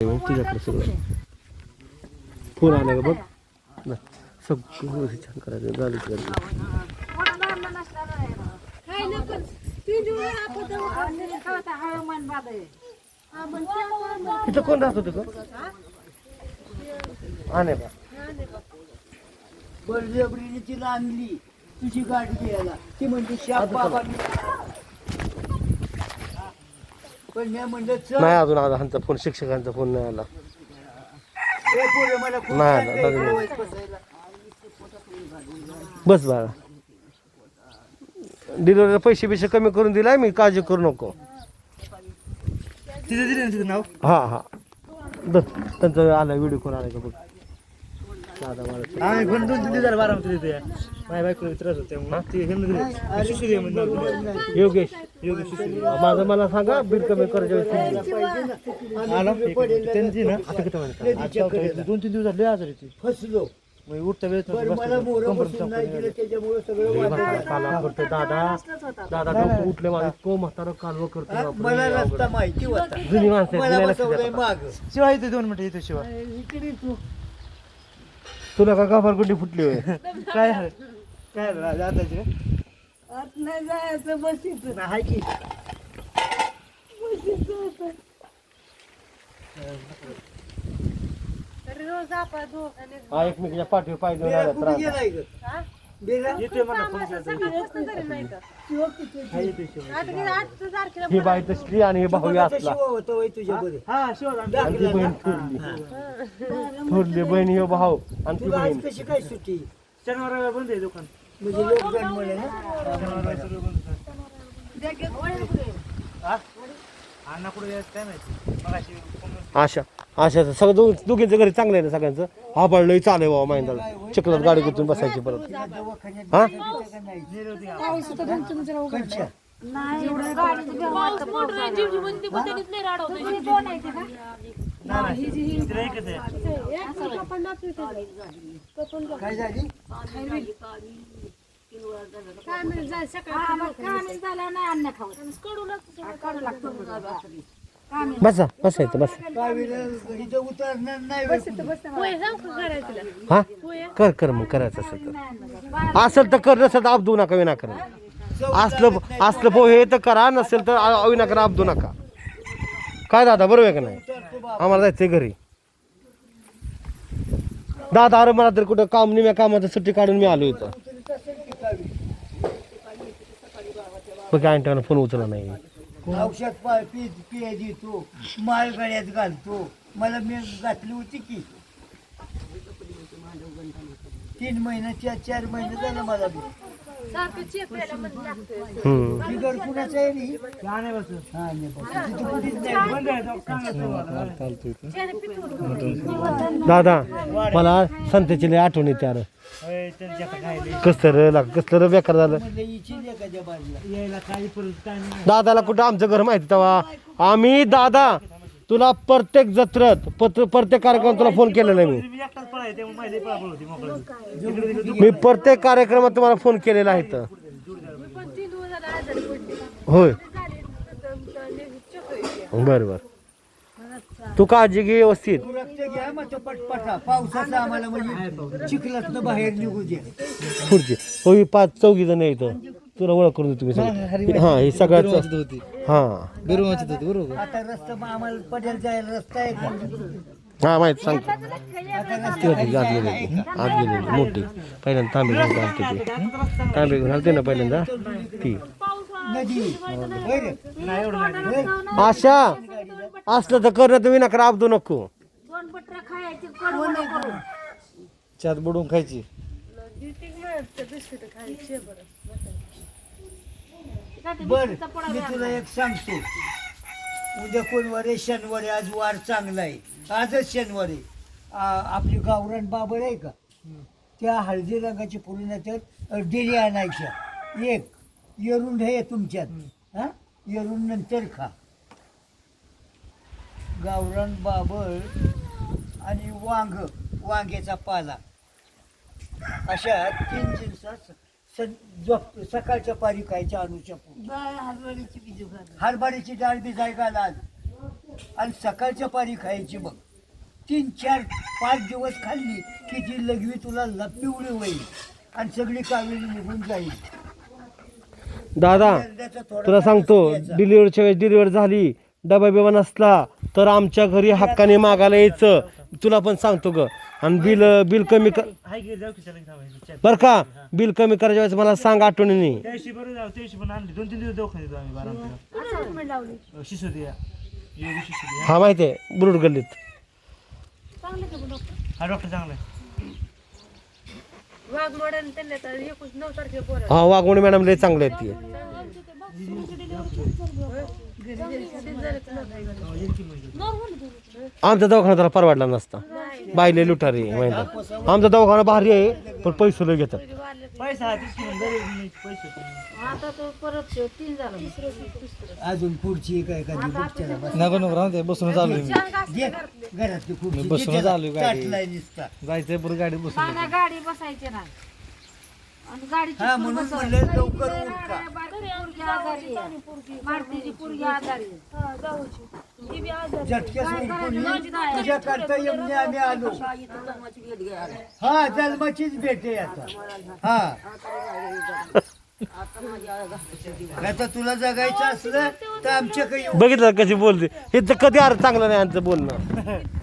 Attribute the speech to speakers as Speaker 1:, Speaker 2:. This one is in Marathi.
Speaker 1: तुझ्याकडे सगळं. फोन आला का बघ? ना सगळं छान करायचं झालं की झालं. तिथं कोण राहत होतं का नाही बा
Speaker 2: बळजबरीने तिला आणली. तुझी गाडी घ्यायला. ती म्हणते शाप बाबा पण मी म्हणलं चल.
Speaker 1: नाही अजून आला ह्यांचा फोन शिक्षकांचा फोन नाही आला.
Speaker 2: ए पोरे मला खूप
Speaker 1: नाही,
Speaker 2: बसायला.
Speaker 1: बस बाळा. डिलिव्हरीला पैसे बिशे कमी करून दिलाय मी काळजी करू नको.
Speaker 2: तिथे दिलं ना तुझं नाव?
Speaker 1: हा हा. द त्यांचं आला व्हिडिओ कॉल आला का बघ.
Speaker 3: आम्ही पण दोन तीन दिवसाला बारामती तिथे माझ्या बायकोला त्रास होता ती दिलं.
Speaker 1: योगेश माझं मला सांगा बिल कमी
Speaker 3: त्यांची ना?
Speaker 2: कडेला.
Speaker 3: दोन तीन दिवसात लय आजारी ती.
Speaker 2: फसलो.
Speaker 3: मग उठता वेळ
Speaker 1: दादा. दादा डोकं उठले माझं. को म्हातारा कालवं करतोय बापरे.
Speaker 2: मला रस्ता माहिती होता.
Speaker 1: जुनी माणसं आहेत,
Speaker 2: मला
Speaker 1: जुन्या लक्षात
Speaker 2: बसवलंय
Speaker 1: येतात.
Speaker 2: माग.
Speaker 3: शिवाय येते दोन मिनिटं येतो शिवाय
Speaker 2: इकडे तू.
Speaker 1: तुला का गाफारकुंडी फुटली होय?
Speaker 3: काय झालं? काय झालं? आज आताची का?
Speaker 2: आत नाही जायचं बसीच नाही की.
Speaker 1: हा एकमेकीच्या पाठीवर पाय देऊन
Speaker 2: बेरा
Speaker 1: आला
Speaker 2: कुठे
Speaker 1: त्रास.
Speaker 2: गेलाय
Speaker 3: येतोय म्हणा फोन? हा
Speaker 1: ही बाई तसली आणि हे भाऊ असला?
Speaker 3: हा
Speaker 1: आणि ती बहीण. थोरली थोरली बहीण हे भाऊ आणि ती बहीण.
Speaker 2: कशी काय सुट्टी?
Speaker 3: शनिवार बंद आहे दुकान.
Speaker 2: म्हणजे
Speaker 3: हा? अण्णा कुठे यायचं काय माहिती? मगाशी फोन
Speaker 1: आशा सगळं दोघ दोघींचं घरी चांगलं आहे ना सगळ्यांचं? हा लई चालू आहे बाबा महिंदाला चिखलात गाडी कुठून बसायची परत. हा?
Speaker 2: गेलं का नाही? कशा?
Speaker 3: तिला एकच आहे.
Speaker 2: काय झाली?
Speaker 1: बसा बसायचं. बस
Speaker 2: कावीला इथं उतरणार नाही
Speaker 1: हा? कर कर मग करायचं असेल तर. असेल तर कर नसेल तर अब्दू नका विनाकारण असलं असलं पोहे तर करा नसेल तर आ- विनाकारण अब्दू नका. काय दादा बरोबर आहे का नाही? आम्हाला जायचंय घरी. दादा अरे मला तरी कुठं काम निम्या कामाचं सुट्टी काढून मी आलो इथं. बघ आंटीला फोन उचलला नाही.
Speaker 2: औषध पा- पी पिया देतो माळ गळ्यात घालतो. मला मी घातली होती की. तीन महिन्याच्या चार चार महिने झालं मला बी.
Speaker 1: दादा मला संतेची लई आठवण येते अरे कसलं र कसलं बेकार झालं. दादाला कुठं आमचं घर माहिती तेव्हा? आम्ही दादा तुला प्रत्येक जत्रेत पत्र प्रत्येक कार्यक्रमात तुला फोन केलेला आहे मी.
Speaker 3: मी
Speaker 1: प्रत्येक कार्यक्रमात तुम्हाला फोन केलेला आहे तर होय. बर बर. तू काळजी घे व्यवस्थित.
Speaker 2: म्हणजे चिखलातनं बाहेर निघू दे.
Speaker 1: पुढची. हो ही पाच चौघी जण आहे इथं. तुला ओळख करून देतो मी सगळं. हा हे सगळ्याच हा.
Speaker 2: आता रस्ता मग आम्हाला पडेल जायला रस्ता आहे का?
Speaker 1: हा माहीत सांगतो
Speaker 2: रस्ता
Speaker 1: ती होती आत गेलेली आत गेलेली मोठी. पहिल्यांदा तांबे घेऊन आलते ती तांबे घेऊन आलते ना पहिल्यांदा? ती.
Speaker 2: नदी. होय रे?
Speaker 1: आशा असलं तर कर तुम्ही नका. अब्दू नको.
Speaker 3: चात बुडून खायची.
Speaker 2: बर. मी तुला एक सांगतो. उद्या कोणवार आहे? शनिवार आहे. आज वार चांगला आहे. आजच शनिवार आहे. आपली गावरान बाबर आहे का? त्या हळदी रंगाची फुलं तर डेली आणायच्या. एक येरून हे तुमच्यात. हा? येरून नंतर खा. गावरान बाबर आणि वांग वांग्याचा पाला. अशा तीन जिन्सात स- झोप सकाळच्या पारी खायच्या अनुच्या हरभऱ्याची डाळ बी जाय घाल आज आणि. सकाळच्या पारी खायची बघ. तीन चार पाच दिवस खाल्ली की ती लघवी तुला लपिवळी होईल. आणि सगळी कावेरी निघून जाईल.
Speaker 1: दादा
Speaker 2: थोडा
Speaker 1: तुला सांगतो. डिलिव्हरीच्या वेळेस डिलिव्हर झाली डबा बिबा नसला तर आमच्या घरी हक्काने मागायला यायचं. तुला पण सांगतो ग. आणि बिल बिल कमी कर
Speaker 3: हाय की जाऊ की चला की थांबायचं. चल.
Speaker 1: बर का? बिल कमी करायच्या वेळेस मला सांग आठवणीने.
Speaker 3: त्या दिवशी बरं जाऊ त्या दिवशी पण आणली. दोन तीन दिवस दवाखान्यात येतो आम्ही बारा शिसोदिया. योगी शिसोदिया.
Speaker 1: हा माहिती आहे. बुरुड गल्लीत.
Speaker 3: हा डॉक्टर चांगला आहे.
Speaker 1: हा वाघमोडी मॅडम लय चांगले आहेत ती. आमचा दवाखाना त्याला परवडला नसता. बायले लुटारी माहिती आमचा दवाखाना भारी आहे पण पैसे लय घेतात.
Speaker 3: हा
Speaker 2: अजून खुर्ची काय
Speaker 4: नको नको बसून चालू मी.
Speaker 2: घे घरातली खुर्ची
Speaker 4: बसून. आलोय गाडी. जायचंय पुढे गाडी बसून
Speaker 5: गाडी बसायची नाही. आणि गाडीची
Speaker 2: हा म्हणून म्हणलं लवकर उरका
Speaker 5: पोरगी आजारी आहे. मारतीची पोरगी आजारी आहे.
Speaker 2: झटक्यास उरकून तुझ्या करता येऊन आम्ही आलो. हा जन्माचीच भेट आहे आता. हा. आता तुला जगायचं असलं तर आमच्याकडे येऊ.
Speaker 1: बघितलं कशी बोलते? हे तर कधी अर्थ चांगलं नाही यांचं बोलणं.